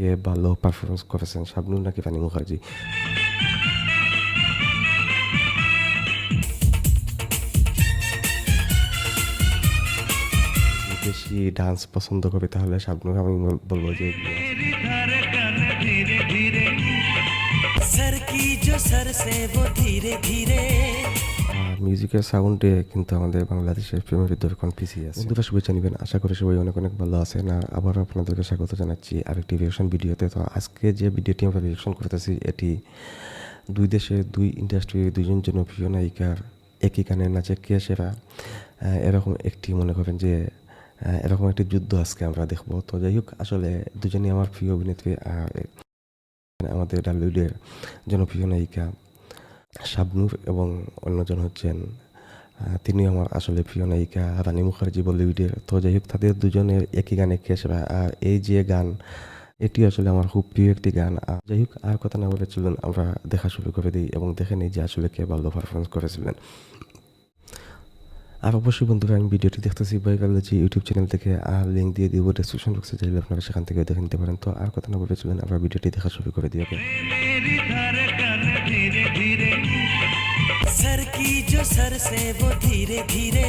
কে ভালো পারফরমেন্স করেছেন? শাবনুর নাকি ফানি মুখার্জি? বেশি ডান্স পছন্দ করে তাহলে শাবনুর, আমি বলব যে সর কি জো সর সে ধীরে ধীরে মিউজিকের সাউন্ডে কিন্তু আমাদের বাংলাদেশের প্রেমের ভিতরে এখন পিছিয়ে আছে? বন্ধুরা, শুভেচ্ছা নেবেন। আশা করি সবাই অনেক অনেক ভালো আছে না আবার আপনাদেরকে স্বাগত জানাচ্ছি আরেকটি রিয়েকশন ভিডিওতে তো আজকে যে ভিডিওটি আমরা রিয়েকশন করতেছি, এটি দুই দেশের দুই ইন্ডাস্ট্রির দুইজন জনপ্রিয় নায়িকার একই গানে নাচে কে সেরা? এরকম একটি মনে করেন যে এরকম একটি যুদ্ধ আজকে আমরা দেখব। তো যাই হোক, আসলে দুজনই আমার প্রিয় অভিনেত্রী আর আমাদের ডালিউডের জনপ্রিয় নায়িকা। শাবনুর এবং অন্যজন হচ্ছেন তিনি আমার আসলে প্রিয় নায়িকা। রানী মুখার্জি, বলিউডের তো যাই হোক, তাদের দুজনের একই গানে কেসরা আর এই যে গান এটি আসলে আমার খুব প্রিয় একটি গান। যাই হোক, আর কথা না বলে চলুন, আমরা দেখা শুরু করে দিই এবং দেখে নিই যে আসলে কে ভালো পারফরমেন্স করেছিলেন। আর অবশ্যই বন্ধুরা, আমি ভিডিওটি দেখতেছি বাইকালজি ইউটিউব চ্যানেল থেকে, আর লিঙ্ক দিয়ে দিব ডিসক্রিপশন বক্সে চাইলে আপনারা সেখান থেকে দেখে নিতে পারেন। তো আর কথা না বলে চলুন, আমরা ভিডিওটি দেখা শুরু করে দিই ওকে सर की जो सर से वो धीरे धीरे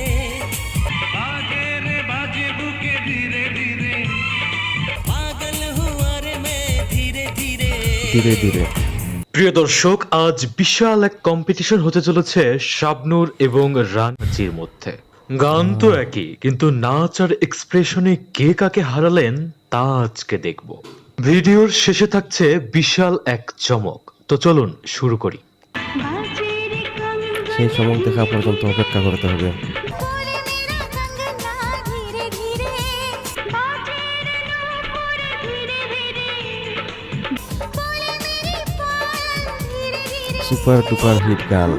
पागल हुआ रे मैं धीरे धीरे ধীরে ধীরে প্রিয় দর্শক আজ বিশাল এক কম্পিটিশন হতে চলেছে শাবনূর এবং রানজির মধ্যে গান তো একই কিন্তু নাচ আর এক্সপ্রেশনে কে কাকে হারালেন তা আজকে দেখব ভিডিওর শেষে থাকছে বিশাল এক চমক তো চলুন শুরু করি সেই চমক দেখা পর্যন্ত অপেক্ষা করতে হবে। সুপার টুপার হিট গান।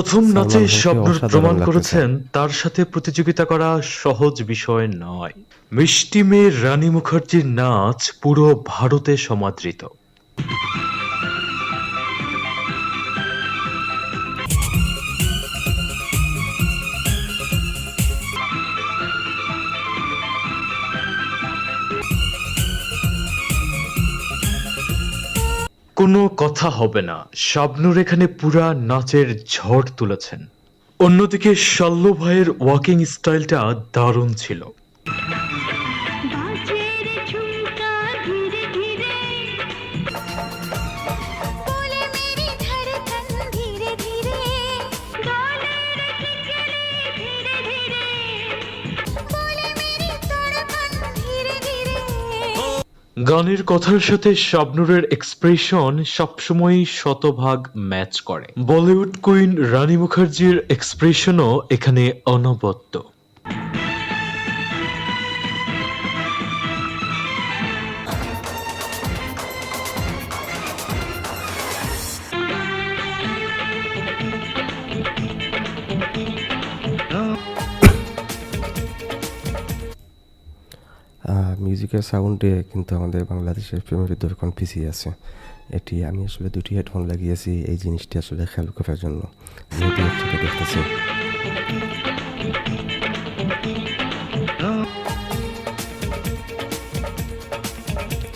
প্রথম নাচে স্বপ্ন প্রমাণ করেছেন তার সাথে প্রতিযোগিতা করা সহজ বিষয় নয়। মিষ্টি মেয়ে রানী মুখার্জির নাচ পুরো ভারতে সমাদৃত। কোনো কথা হবে না। শাবনুর এখানে পুরা নাচের ঝড় তুলেছেন। অন্যদিকে শাল্লু ভাইয়ের ওয়াকিং স্টাইলটা দারুণ ছিল। গানের কথার সাথে শাবনুরের এক্সপ্রেশন সবসময়ই শতভাগ ম্যাচ করে। বলিউড কুইন রানী মুখার্জির এক্সপ্রেশনও এখানে অনবদ্য। মিউজিকের সাউন্ডে কিন্তু আমাদের বাংলাদেশের প্রেমের এখন পিছিয়ে আছে? এটি আমি আসলে দুটি হেডফোন লাগিয়েছি এই জিনিসটি আসলে খেয়াল করার জন্য। যেহেতু একসাথে দেখতেছি।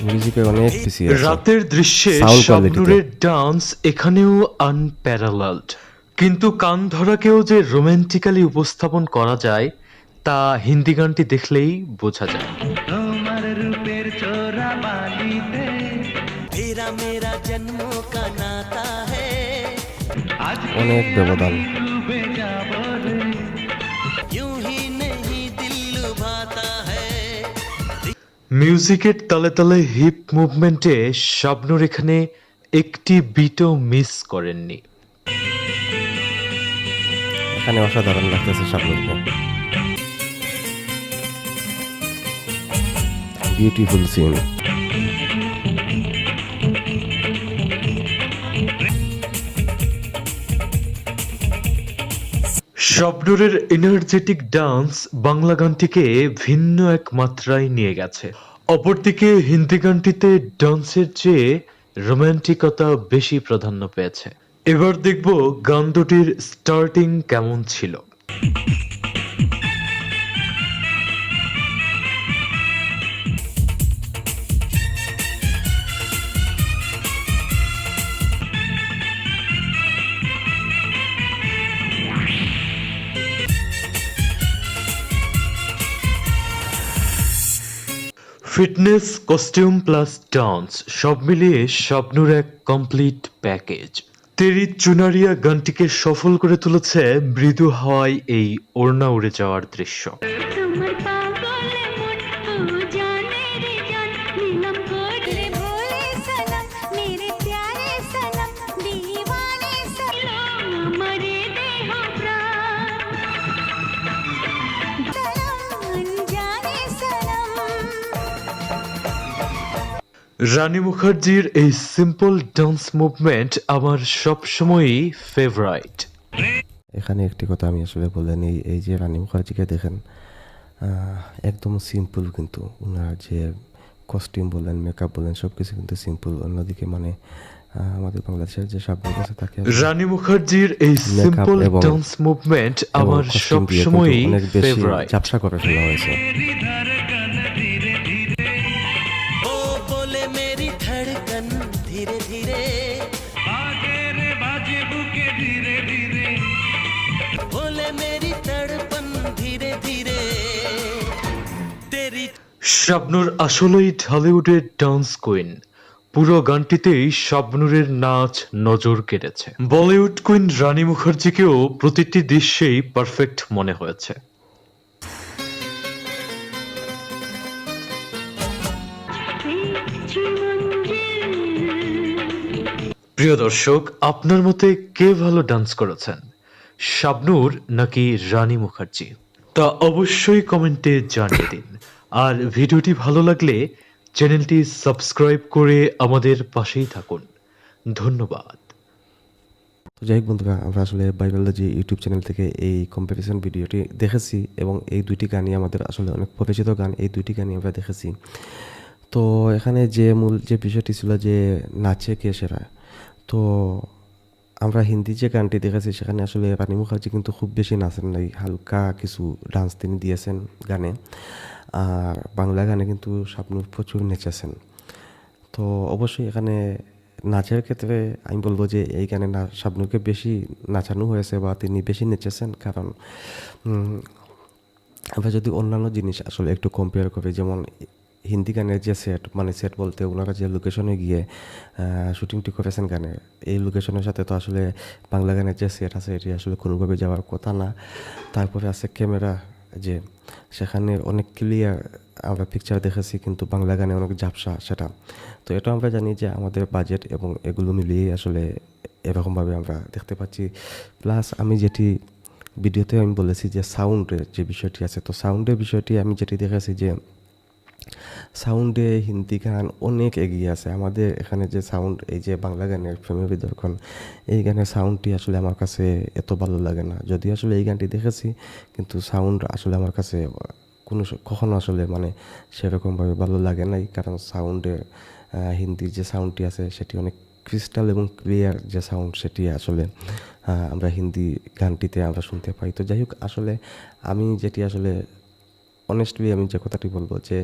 মিউজিকে অনেক পিছিয়ে রাতের দৃশ্যে শাবনুরের ডান্স এখানেও আনপ্যারালালড কিন্তু কান ধরাকেও যে রোমান্টিক্যালি উপস্থাপন করা যায় তা হিন্দি গানটি দেখলেই বোঝা যায়। অনেক ব্যবধান। মিউজিকের তলে তলে হিপ মুভমেন্টে শাবনুর এখানে একটি বিটও মিস করেননি। এখানে অসাধারণ লাগতেছে শাবনুরকে। বিউটিফুল সিন শাবনুরের এনার্জেটিক ডান্স বাংলা গানটিকে ভিন্ন এক মাত্রায় নিয়ে গেছে। অপরদিকে হিন্দি গানটিতে ডান্সের চেয়ে রোমান্টিকতা বেশি প্রাধান্য পেয়েছে। এবার দেখব গান দুটির স্টার্টিং কেমন ছিল। ফিটনেস কস্টিউম প্লাস ডান্স সব মিলিয়ে স্বপ্নুর এক কমপ্লিট প্যাকেজ তেরি চুনারিয়া গানটিকে সফল করে তুলেছে মৃদু হওয়ায় এই ওড়না উড়ে যাওয়ার দৃশ্য। রানী মুখার্জির এই সিম্পল ডান্স মুভমেন্ট আমার সবসময়ই ফেভারাইট এখানে একটি কথা আমি আসলে বলে নিই এই যে রানী মুখার্জিকে দেখেন একদম সিম্পল কিন্তু ওনার যে কস্টিউম বলেন মেকআপ বলেন সব কিছু কিন্তু সিম্পল অন্যদিকে মানে আমাদের বাংলাদেশের যে সাবজেক্ট আছে তাকে রানী মুখার্জির এই সিম্পল ডান্স মুভমেন্ট আমার সবসময়ই অনেক বেশি ফেভারাইট ঝাপসা করে ফেলা হয়েছে। শাবনুর আসলেই ঢালিউডের ডান্স কুইন। পুরো গানটিতেই শাবনুরের নাচ নজর কেড়েছে। বলিউড কুইন রানী মুখার্জিকেও প্রতিটি দৃশ্যেই পারফেক্ট মনে হয়েছে। প্রিয় দর্শক, আপনার মতে কে ভালো ডান্স করেছেন? শাবনুর নাকি রানী মুখার্জি? তা অবশ্যই কমেন্টে জানিয়ে দিন। আর ভিডিওটি ভালো লাগলে চ্যানেলটি সাবস্ক্রাইব করে আমাদের পাশেই থাকুন। ধন্যবাদ। যাই হোক বন্ধুরা, আমরা আসলে বাইবেলজি ইউটিউব চ্যানেল থেকে এই কম্পিটিশন ভিডিওটি দেখেছি এবং এই দুইটি গানই আমাদের আসলে অনেক পরিচিত গান, এই দুইটি গানই আমরা দেখেছি। তো এখানে যে মূল যে বিষয়টি ছিল যে নাচে কে সেরা, তো আমরা হিন্দি যে গানটি দেখেছি সেখানে আসলে রানী মুখার্জি কিন্তু খুব বেশি নাচেন নাই, হালকা কিছু ডান্স তিনি দিয়েছেন গানে। আর বাংলা গানে কিন্তু স্বপ্নুর প্রচুর নেচেছেন। তো অবশ্যই এখানে নাচের ক্ষেত্রে আমি বলব যে এই গানে না শাবনুরকে বেশি নাচানো হয়েছে বা তিনি বেশি নেচেছেন। কারণ আমরা যদি অন্যান্য জিনিস আসলে একটু কম্পেয়ার করি, যেমন হিন্দি গানের যে সেট মানে সেট বলতে ওনারা যে লোকেশনে গিয়ে শুটিংটি করেছেন গানে, এই লোকেশনের সাথে তো আসলে বাংলা গানের যে সেট আছে, এটি আসলে কোনোভাবে যাওয়ার কথা না। তারপরে আছে ক্যামেরা যে সেখানে অনেক ক্লিয়ার আমরা পিকচার দেখেছি, কিন্তু বাংলা গানে অনেক ঝাপসা সেটা। তো এটা আমরা জানি যে আমাদের বাজেট এবং এগুলো মিলিয়েই আসলে এরকমভাবে আমরা দেখতে পাচ্ছি। প্লাস আমি যেটি ভিডিওতে আমি বলেছি যে সাউন্ডের যে বিষয়টি আছে, তো সাউন্ডের বিষয়টি আমি যেটি দেখেছি যে সাউন্ডে হিন্দি গান অনেক এগিয়ে আছে। আমাদের এখানে যে সাউন্ড, এই যে বাংলা গানের প্রেমী বিদর্শন এই গানের সাউন্ডটি আসলে আমার কাছে এত ভালো লাগে না। যদি আসলে এই গানটি দেখেছি, কিন্তু সাউন্ড আসলে আমার কাছে কোনো কখনো আসলে মানে সেরকমভাবে ভালো লাগে নাই। কারণ সাউন্ডে হিন্দির যে সাউন্ডটি আছে, সেটি অনেক ক্রিস্টাল এবং ক্লিয়ার যে সাউন্ড, সেটি আসলে আমরা হিন্দি গানটিতে আমরা শুনতে পাই। তো যাই হোক, আসলে আমি যেটি আসলে অনেস্টলি আমি যে কথাটি বলব যে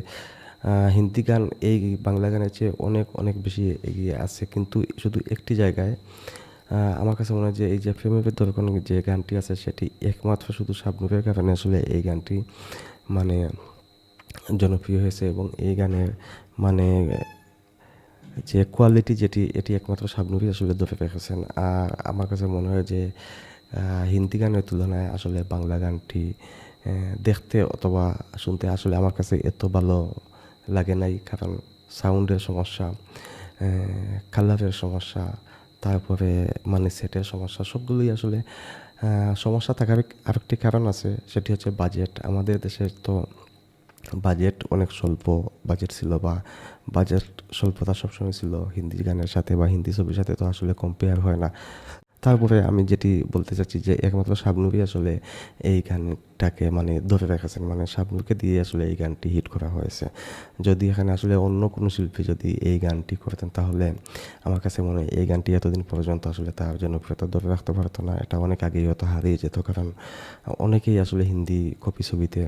হিন্দি গান এই বাংলা গানের চেয়ে অনেক অনেক বেশি এগিয়ে আছে। কিন্তু শুধু একটি জায়গায় আমার কাছে মনে হয় যে এই যে প্রেমের দরকার যে গানটি আছে সেটি একমাত্র শুধু শাবনুরের কারণে আসলে এই গানটি মানে জনপ্রিয় হয়েছে এবং এই গানের মানে যে কোয়ালিটি যেটি, এটি একমাত্র শাবনুরই আসলে ধরে রেখেছেন আর আমার কাছে মনে হয় যে হিন্দি গানের তুলনায় আসলে বাংলা গানটি দেখতে অথবা শুনতে আসলে আমার কাছে এত ভালো লাগে নাই, কারণ সাউন্ডের সমস্যা কালারের সমস্যা, তারপরে মানে সেটের সমস্যা, সবগুলোই আসলে সমস্যা থাকার আরেকটি কারণ আছে, সেটি হচ্ছে বাজেট আমাদের দেশের তো বাজেট অনেক স্বল্প বাজেট ছিল বা বাজেট স্বল্পতা সবসময় ছিল, হিন্দি গানের সাথে বা হিন্দি ছবির সাথে তো আসলে কম্পেয়ার হয় না। তারপরে আমি যেটি বলতে চাচ্ছি যে একমাত্র শাবনুরই আসলে এই গান হিটটাকে মানে ধরে রেখেছেন মানে শাবনুরকে দিয়ে আসলে এই গানটি হিট করা হয়েছে। যদি এখানে আসলে অন্য কোনো শিল্পী যদি এই গানটি করতেন, তাহলে আমার কাছে মনে হয় এই গানটি এতদিন পর্যন্ত আসলে তার জনপ্রিয়তা ধরে রাখতে পারতো না। এটা অনেক আগেই হয়তো হারিয়ে যেত, কারণ অনেকেই আসলে হিন্দি কপি ছবিতে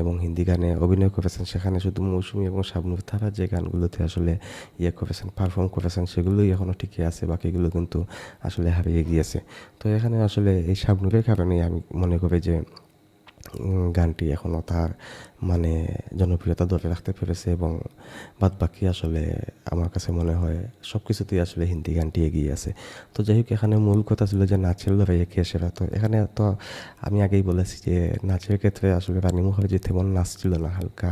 এবং হিন্দি গানে অভিনয় করেছেন। সেখানে শুধু মৌসুমি এবং শাবনুর তারা যে গানগুলোতে আসলে ইয়ে করেছেন পারফর্ম করেছেন, সেগুলোই এখনও ঠিকই আছে, বাকিগুলো কিন্তু আসলে হারিয়ে গিয়েছে। তো এখানে আসলে এই শাবনুরের কারণেই আমি মনে করি যে গানটি এখনও তার মানে জনপ্রিয়তা ধরে রাখতে পেরেছে এবং বাদ বাকি আসলে আমার কাছে মনে হয় সব কিছুতেই আসলে হিন্দি গানটি এগিয়ে আছে। তো যাই হোক, এখানে মূল কথা ছিল যে নাচের লড়াইয়ে কে সেরা। তো এখানে তো আমি আগেই বলেছি যে নাচের ক্ষেত্রে আসলে রানী মুখার্জি তেমন নাচ ছিল না, হালকা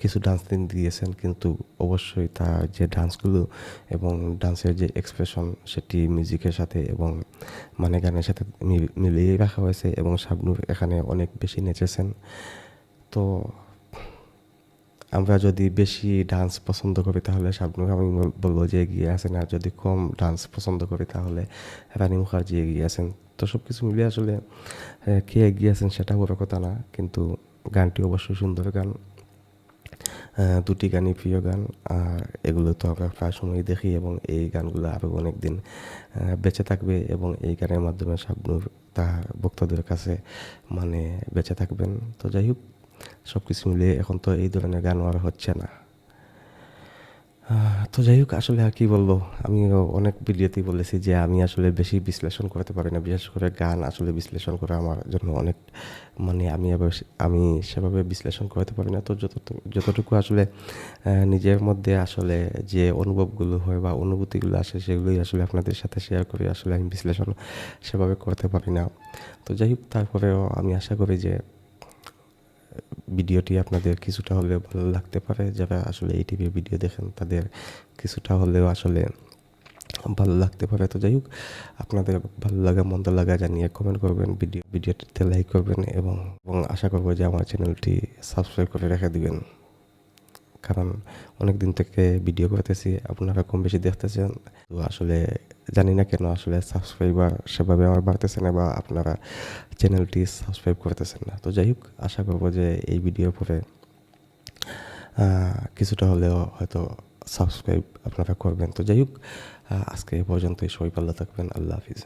কিছু ডান্স দিন দিয়েছেন, কিন্তু অবশ্যই তার যে ডান্সগুলো এবং ডান্সের যে এক্সপ্রেশন সেটি মিউজিকের সাথে এবং মানে গানের সাথে মিলিয়ে রাখা হয়েছে এবং শাবনুর এখানে অনেক বেশি নেচেছেন। তো আমরা যদি বেশি ডান্স পছন্দ করি তাহলে শাবনুর আমি বলব যে এগিয়ে আছেন, আর যদি কম ডান্স পছন্দ করি তাহলে রানী মুখার্জি এগিয়ে আছেন। তো সব কিছু মিলিয়ে আসলে কে এগিয়ে আছেন সেটা বড় কথা না, কিন্তু গানটি অবশ্যই সুন্দর গান। দুটি গানই প্রিয় গান, আর এগুলো তো আমরা প্রায় সময় দেখি এবং এই গানগুলো আরও অনেক দিন বেঁচে থাকবে এবং এই গানের মাধ্যমে শাবনুর তার ভক্তদের কাছে মানে বেঁচে থাকবেন। তো যাই হোক সব কিছু মিলিয়ে এখন তো এই ধরনের গানও আর হচ্ছে না। তো যাই হোক, আসলে আর কি বলব আমি অনেক ভিডিওতেই বলেছি যে আমি আসলে বেশি বিশ্লেষণ করতে পারি না, বিশেষ করে গান আসলে বিশ্লেষণ করা আমার জন্য অনেক মানে আমি আমি সেভাবে বিশ্লেষণ করতে পারি না। তো যতটুকু যতটুকু আসলে নিজের মধ্যে আসলে যে অনুভবগুলো হয় বা অনুভূতিগুলো আসে সেগুলোই আসলে আপনাদের সাথে শেয়ার করে আসলে আমি বিশ্লেষণ সেভাবে করতে পারি না। তো যাই হোক, তারপরেও আমি আশা করি যে ভিডিওটি আপনাদের কিছুটা হলেও ভালো লাগতে পারে। যারা আসলে এই টিভির ভিডিও দেখেন, তাদের কিছুটা হলেও আসলে ভালো লাগতে পারে। তো যাই হোক, আপনাদের ভালো লাগা, মন্দ লাগা জানিয়ে কমেন্ট করবেন, ভিডিও, ভিডিওটিতে লাইক করবেন এবং এবং আশা করব যে আমার চ্যানেলটি সাবস্ক্রাইব করে রেখে দিবেন। কারণ অনেক দিন থেকে ভিডিও করতেছি, আপনারা কম বেশি দেখতেছেন। তো আসলে জানি না কেন আসলে সাবস্ক্রাইবার সেভাবে আমার বাড়তেছে না বা আপনারা চ্যানেলটি সাবস্ক্রাইব করতেছেন না। তো যাই হোক, আশা করব যে এই ভিডিওর পরে কিছুটা হলেও হয়তো সাবস্ক্রাইব আপনারা করবেন। তো যাই হোক আজকে এ পর্যন্তই। সবাই ভালো থাকবেন। আল্লাহ হাফিজ।